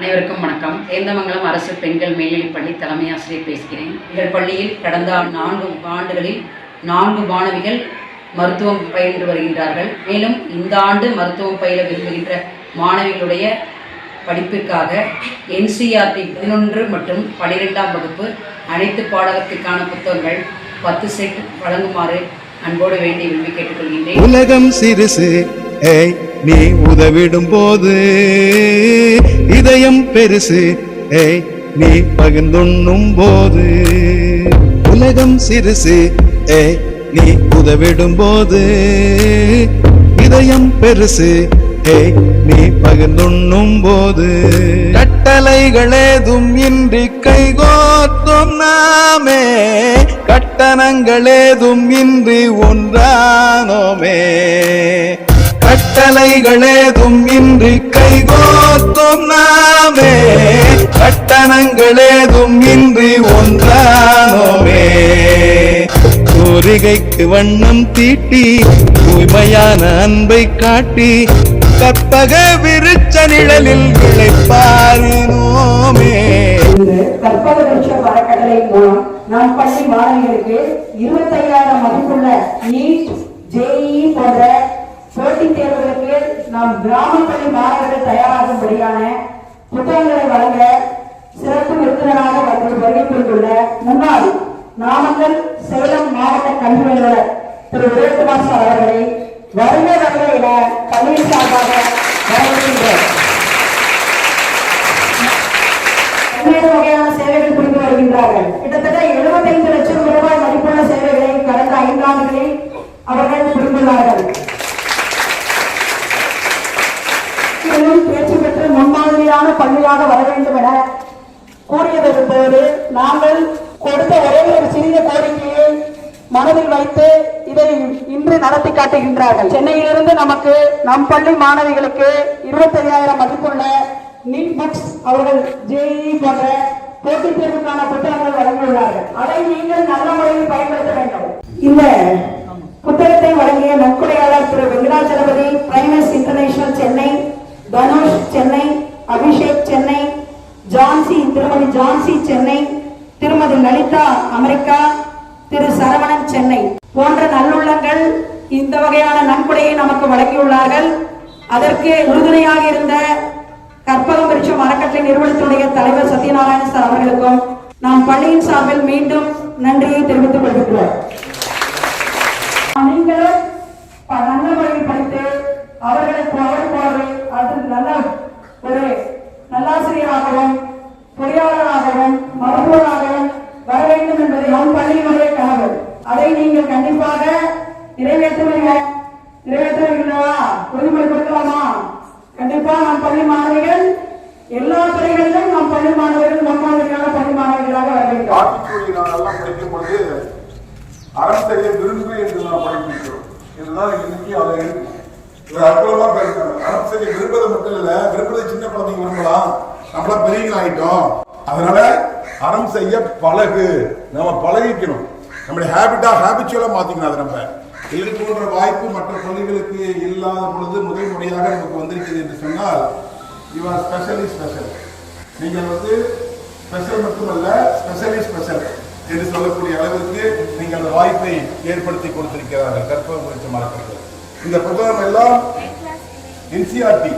அனைவருக்கும் வணக்கம். சேந்தமங்கலம் அரசு பெண்கள் மேல்நிலைப்பள்ளி தலைமை ஆசிரியர் பேசுகிறேன். எங்கள் பள்ளியில் கடந்த நான்கு ஆண்டுகளில் நான்கு மாணவிகள் மருத்துவம் பயின்று வருகின்றார்கள். மேலும் இந்த ஆண்டு மருத்துவம் பயில விரும்புகின்ற மாணவிகளுடைய படிப்பிற்காக என்சிஆர்டி பதினொன்று மற்றும் பனிரெண்டாம் வகுப்பு அனைத்து பாடகத்திற்கான புத்தகங்கள் பத்து செட் வழங்குமாறு அன்போடு வேண்டி விரும்பி கேட்டுக்கொள்கின்றேன். உலகம் சிறுசு நீ உதவிடும் போது இதயம் பெருசு. ஏய் நீ பகிர்ந்துண்ணும் போது உலகம் சிறுசு. ஏய் நீ உதவிடும் போது இதயம் பெருசு. ஏய் நீ பகிர்ந்துண்ணும் போது கட்டளைகளேதும் இன்றி கைகோத்தும் நாமே. கட்டணங்களேதும் இன்றி ஒன்றானோமே. கட்டளைகளேதும் இன்றி கைகோத்தும் நாமே. கட்டணங்களேதும் இன்றி ஒன்றானோமே. கோரிகைக்கு வண்ணம் தீட்டி தூய்மையான அன்பை காட்டி கற்பக விருச்ச நிழலில் விளைப்பாரினோமே இன்று கற்பக விருட்சம் அறக்கட்டளை மூலம் நம் பள்ளி மாணவிகளுக்கு இருபத்தையாயிரம் மதிப்புள்ள நீட் ஜேஇ போன்ற போட்டித் தேர்வுகளுக்கு நாம் கிராமப்பள்ளி மாணவர்கள் தயாராகும்படியான புத்தகங்களை வழங்க சிறப்பு விருந்தினராக வந்து வருகை புரிந்துள்ள முன்னாள் நாமக்கல் சேலம் மாவட்ட கல்வி அலுவலர் திரு உதயகுமார் சார் அவர்களை வருக வருக என பள்ளியின் சார்பாக வரவேற்கின்றோம். பல்வேறு வகையான சேவைகள் புரிந்து வருகின்றார்கள். கிட்டத்தட்ட 75 லட்சம் ரூபாய் மதிப்புள்ள சேவைகளை கடந்த ஐந்தாண்டுகளில் அவர்கள் புரிந்துள்ளார்கள் மேலும் தேர்ச்சி பெற்று முன்மாதிரியான பள்ளியாக வர வேண்டும் என கூறியதோடு நாங்கள் கொடுத்த ஒரே ஒரு சிறிய கோரிக்கையை மனதில் வைத்து இதை இன்று நடத்தி காட்டுகின்றார்கள். சென்னையிலிருந்து நமக்கு நம் பள்ளி மாணவிகளுக்கு இருபத்தி ஐயாயிரம் மதிப்புள்ள நீட் புக்ஸ் அவர்கள் ஜேஇ போன்ற போட்டித் தேர்வுக்கான புத்தகங்கள் வழங்கியுள்ளார்கள். அதை நீங்கள் நல்ல முறையில் பயன்படுத்த வேண்டும். இந்த புத்தகத்தை வழங்கிய நன்கொடையாளர் திரு வெங்கடாச்சலபதி பிரைமஸ் இன்டர்நேஷனல் சென்னை தனுஷ் சென்னை அபிஷேக் சென்னை ஜான்சி திருமதி ஜான்சி சென்னை திருமதி லலிதா அமெரிக்கா திரு சரவணன் சென்னை போன்ற நல்லுள்ளங்கள் இந்த வகையான நன்கொடையை நமக்கு வழங்கியுள்ளார்கள். அதற்கு உறுதுணையாக இருந்த கற்பகம் விருட்சம் அறக்கட்டளை நிறுவனத்துடைய தலைவர் சத்யநாராயண சார் அவர்களுக்கும் நாம் பள்ளியின் சார்பில் மீண்டும் நன்றியை தெரிவித்துக் கொள்கின்றோம். நீங்களும் நல்ல முறையில் படித்து அவர்களை அவர் அது நல்ல ஒரு நல்லாசிரியராகவும் பொறியாளராகவும் மருத்துவராகவும் வர வேண்டும் என்பதை நம் பள்ளியினுடைய கனவு. அதை நீங்கள் கண்டிப்பாக நிறைவேற்றுவீர்கள். நிறைவேற்றுவீர்களா? உறுதிமொழி கண்டிப்பா நம் பள்ளி மாணவிகள் எல்லா துறைகளிலும் நம் பள்ளி மாணவர்கள் முன்மாதிரியான பள்ளி மாணவர்களாக வர வேண்டும். ஆட்சிக்குழி நாங்கெல்லாம் படிக்கும் பொழுது அரசையை விரும்பு என்று நாம் படிப்பிக்கிறோம் இதுதான் இன்னைக்கு அதை இது அற்புதமா பேசுறாங்க அரசையை விரும்புறது மட்டும் இல்ல. விரும்புறது சின்ன குழந்தைங்க விரும்பலாம். நம்மளா பெரியவங்க ஆயிட்டோம் அதனால அறம் செய்ய பழகு. நம்ம பழகிக்கணும். நம்முடைய ஹேபிட்டா ஹேபிச்சுவலா மாத்திக்கணும் அதை நம்ம. இது போன்ற வாய்ப்பு மற்ற பள்ளிகளுக்கு இல்லாத பொழுது முதல் முறையாக நமக்கு வந்திருக்கிறது என்று சொன்னால் யூ ஸ்பெஷலி ஸ்பெஷல் நீங்கள் வந்து ஸ்பெஷல் மட்டுமல்ல ஸ்பெஷலி ஸ்பெஷல் என்று சொல்லக்கூடிய அளவிற்கு நீங்கள் அந்த வாய்ப்பை ஏற்படுத்தி கொடுத்திருக்கிறார்கள். கற்பகம் குறித்து மறக்கிறீர்கள் இந்த புத்தகம் எல்லாம் என்சிஆர்டி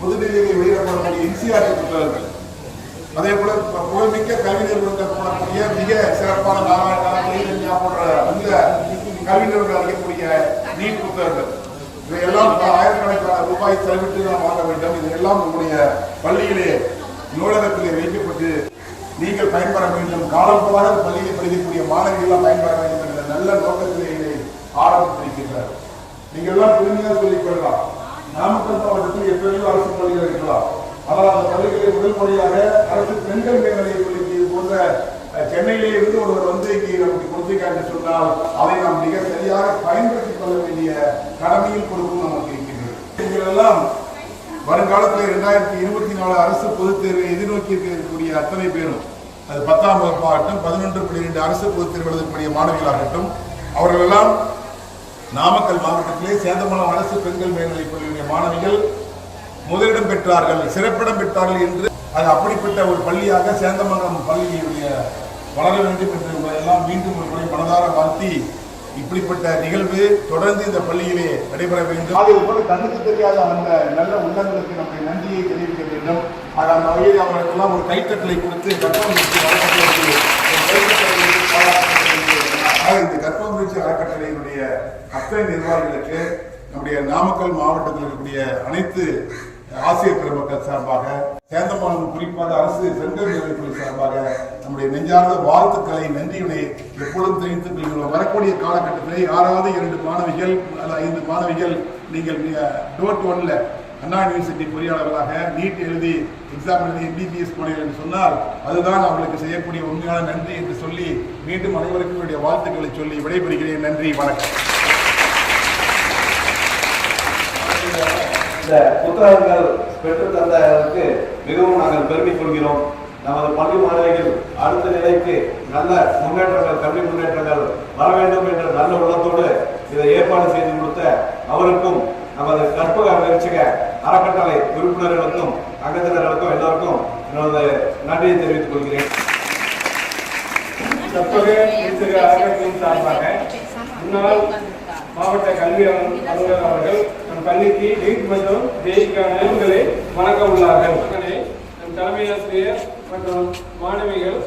புதுடில்லியில் வெளியிடப்படக்கூடிய என்சிஆர்டி புத்தகங்கள். அதே போல புகழ்மிக்க கவிஞர் போடக்கூடிய மிக சிறப்பான நாராயணா போன்ற அந்த கவிஞர்கள் அளிக்கக்கூடிய நீட் புத்தகங்கள். இவையெல்லாம் ஆயிரக்கணக்கான ரூபாய் செலவிட்டு நாம் வாங்க வேண்டும். இதெல்லாம் உங்களுடைய பள்ளியிலே நூலகத்திலே வைக்கப்பட்டு நீங்கள் பயன்பெற வேண்டும். காலப்போதாக பள்ளியை படிக்கக்கூடிய மாணவிகள் பயன்பெற வேண்டும் என்ற நல்ல நோக்கத்திலே இதை ஆரம்பித்திருக்கின்றார் நீங்க எல்லாம் பெருமையாக சொல்லிக் கொள்ளலாம். நாமக்கல் மாவட்டத்தில் எத்தனையோ அரசு பள்ளிகள் இருக்கலாம். ஆனால் அந்த பள்ளிகளை முதல் முறையாக அரசு பெண்கள் மேல்நிலைப் பள்ளிக்கு இது போன்ற சென்னையிலே இருந்து ஒருவர் வந்து இங்கே நமக்கு கொடுத்திருக்காங்க சொன்னால் அதை நாம் மிக சரியாக பயன்படுத்திக் கொள்ள வேண்டிய கடமையில் பொறுப்பும் நமக்கு இருக்கின்றது. நீங்கள் எல்லாம் வருங்காலத்தில் இரண்டாயிரத்தி இருபத்தி நாலு அரசு பொதுத் தேர்வை எதிர்நோக்கி இருக்கக்கூடிய அத்தனை பேரும் அது பத்தாம் வகுப்பாகட்டும் பதினொன்று புள்ளி இரண்டு அரசு பொதுத் தேர்வு எழுதக்கூடிய மாணவிகளாகட்டும் அவர்கள் எல்லாம் நாமக்கல் மாவட்டத்திலே சேந்தமலம் அரசு பெண்கள் மேல்நிலைப் பள்ளியுடைய மாணவிகள் முதலிடம் பெற்றார்கள் சிறப்பிடம் பெற்றார்கள் என்று அது அப்படிப்பட்ட ஒரு பள்ளியாக சேந்தமங்கலம் பள்ளியுடைய வளர வேண்டும் என்று எல்லாம் மீண்டும் ஒரு முறை மனதார வாழ்த்தி இப்படிப்பட்ட நிகழ்வு தொடர்ந்து இந்த பள்ளியிலே நடைபெற வேண்டும் அது போல கண்ணுக்கு தெரியாத அந்த நல்ல உள்ளங்களுக்கு நம்முடைய நன்றியை தெரிவிக்க வேண்டும் அது அந்த வகையில் அவர்களுக்கெல்லாம் ஒரு கைத்தட்டலை கொடுத்து. ஆக இந்த கற்பகம் அறக்கட்டளையினுடைய அத்தனை நிர்வாகிகளுக்கு நம்முடைய நாமக்கல் மாவட்டத்தில் இருக்கக்கூடிய அனைத்து ஆசிரியர் பெருமக்கள் சார்பாக சேந்தமானம் குறிப்பாக அரசு பெண்கள் நிலையத்துறை சார்பாக நம்முடைய நெஞ்சார்ந்த வாழ்த்துக்களை நன்றியினை எப்பொழுதும் தெரிவித்துக் கொள்கிறோம். வரக்கூடிய காலகட்டத்திலே யாராவது இரண்டு மாணவிகள் அல்லது ஐந்து மாணவிகள் நீங்கள் டோட் ஒன்ல அண்ணா யூனிவர்சிட்டி பொறியாளர்களாக நீட் எழுதி எக்ஸாம் எழுதி எம்பிபிஎஸ் போனீர்கள் என்று சொன்னால் அதுதான் அவர்களுக்கு செய்யக்கூடிய உண்மையான நன்றி என்று சொல்லி மீண்டும் அனைவருக்கும் என்னுடைய வாழ்த்துக்களை சொல்லி விடைபெறுகிறேன். நன்றி வணக்கம். இந்த புத்தகங்கள் பெற்று தந்ததற்கு மிகவும் நாங்கள் பெருமை கொள்கிறோம். நமது பள்ளி மாணவிகள் அடுத்த நிலைக்கு நல்ல முன்னேற்றங்கள் கல்வி முன்னேற்றங்கள் வர வேண்டும் என்ற நல்ல உள்ளத்தோடு இதை ஏற்பாடு செய்து கொடுத்த அவருக்கும் நமது கற்பக விருச்சிக அறக்கட்டளை உறுப்பினர்களுக்கும் அங்கத்தினர்களுக்கும் எல்லாருக்கும் எனது நன்றியை தெரிவித்துக் கொள்கிறேன். கற்பக விருச்சிக அறக்கட்டளையின் சார்பாக முன்னாள் மாவட்ட கல்வி அலுவலர் அவர்கள் நம் பள்ளிக்கு நீட் மற்றும் ஜெயிக்கான நலன்களை வணங்க உள்ளார்கள். நம் தலைமை ஆசிரியர் மற்றும் மாணவிகள்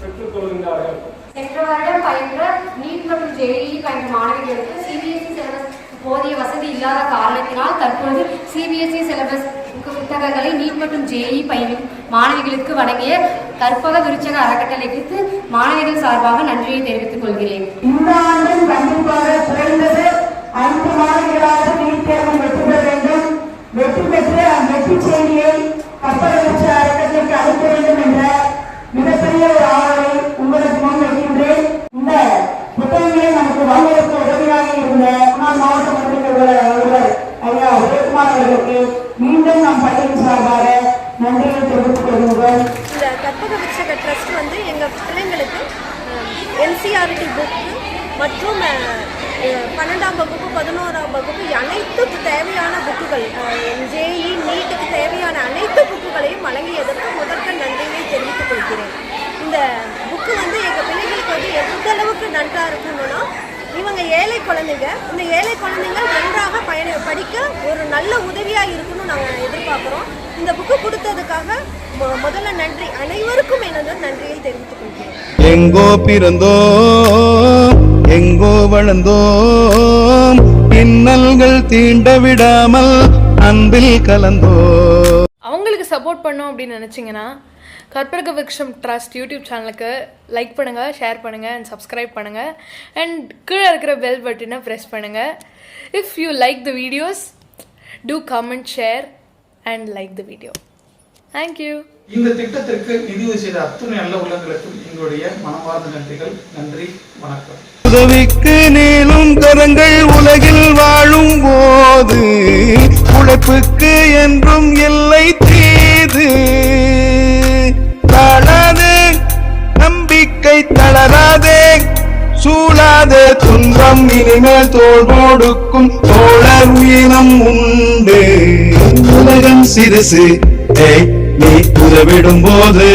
பெற்றுக் கொள்கின்றார்கள். சென்ற வருடம் பயின்ற நீட் மற்றும் ஜேஇ பயின்ற மாணவிகளுக்கு சிபிஎஸ் போதிய வசதி இல்லாத காரணத்தினால் தற்பொழுது சிபிஎஸ்இ சிலபஸ் புத்தகங்களை நீட் மற்றும் ஜேஇ பயிலும் மாணவிகளுக்கு வழங்கிய கற்பக விருச்சக அறக்கட்டளைக்கு மாணவிகள் சார்பாக நன்றியை தெரிவித்துக் கொள்கிறேன். இந்த ஆண்டும் கண்டிப்பாக குறைந்தது ஐந்து மாணவிகளாக நீட் தேர்வு வெற்றி பெற வேண்டும். வெற்றி பெற்று அந்த வெற்றி செய்தியை கற்பக விருச்ச அறக்கட்டளைக்கு அளிக்க வேண்டும் என்ற மிகப்பெரிய ஒரு ஆவலை உங்களுக்கு முன் வைக்கின்றேன். இந்த புத்தகங்களை நமக்கு வாங்க உதவியாக இருந்த முன்னாள் மாவட்ட மந்திரி அவர்கள் ஐயா உதயகுமார் அவர்களுக்கு மீண்டும் நம் பள்ளியின் சார்பாக நன்றியை தெரிவித்துக் கொள்கின்றோம். இந்த கற்பக விருட்சக ட்ரஸ்ட் வந்து எங்கள் பிள்ளைங்களுக்கு என்சிஆர்டி புக்கு மற்றும் பன்னெண்டாம் வகுப்பு பதினோராம் வகுப்பு அனைத்து தேவையான புக்குகள் ஜேஇ நீட்டுக்கு தேவையான அனைத்து புக்குகளையும் வழங்கியதற்கு முதற்க நன்றியை தெரிவித்துக் கொள்கிறேன். இந்த புக்கு வந்து எங்கள் பிள்ளைகளுக்கு வந்து எந்த அளவுக்கு நன்றாக இருக்கணும்னா இவங்க ஏழை குழந்தைங்க இந்த ஏழை குழந்தைங்க நன்றாக பயண படிக்க ஒரு நல்ல உதவியாக இருக்குன்னு நாங்கள் எதிர்பார்க்குறோம். இந்த புக்கு கொடுத்ததுக்காக முதல்ல நன்றி. அனைவருக்கும் எனது நன்றியை தெரிவித்துக் கொள்கிறேன். எங்கோ பிறந்தோ எங்கோ வளர்ந்தோம் பின்னல்கள் தீண்ட விடாமல் அன்பில் கலந்தோ சப்போர்ட் பண்ணோம் அப்படின்னு நினச்சிங்கன்னா கற்பக விருட்சம் ட்ரஸ்ட் யூடியூப் சேனலுக்கு லைக் பண்ணுங்கள் ஷேர் பண்ணுங்கள் அண்ட் சப்ஸ்கிரைப் பண்ணுங்கள் அண்ட் கீழே இருக்கிற பெல் பட்டனை ப்ரெஸ் பண்ணுங்கள் if you like the videos to comment share and like the video thank you இந்த திட்டத்திற்கு நிதியுதவி செய்த அத்துணை நல்ல உள்ளங்களுக்கும் எங்களுடைய மனமார்ந்த நன்றிகள். நன்றி வணக்கம். உதவிக்கு நீளும் கரங்கள் உலகில் வாழும் போது உழைப்புக்கு என்றும் எல்லை தீது தளராதே நம்பிக்கை தளராதே. சூழாதே துன்பம் இனிமேல் தோல் கொடுக்கும் தோழர் வீரம் உண்டு. உலகம் சிறுசு. நீ உதவிடும் போது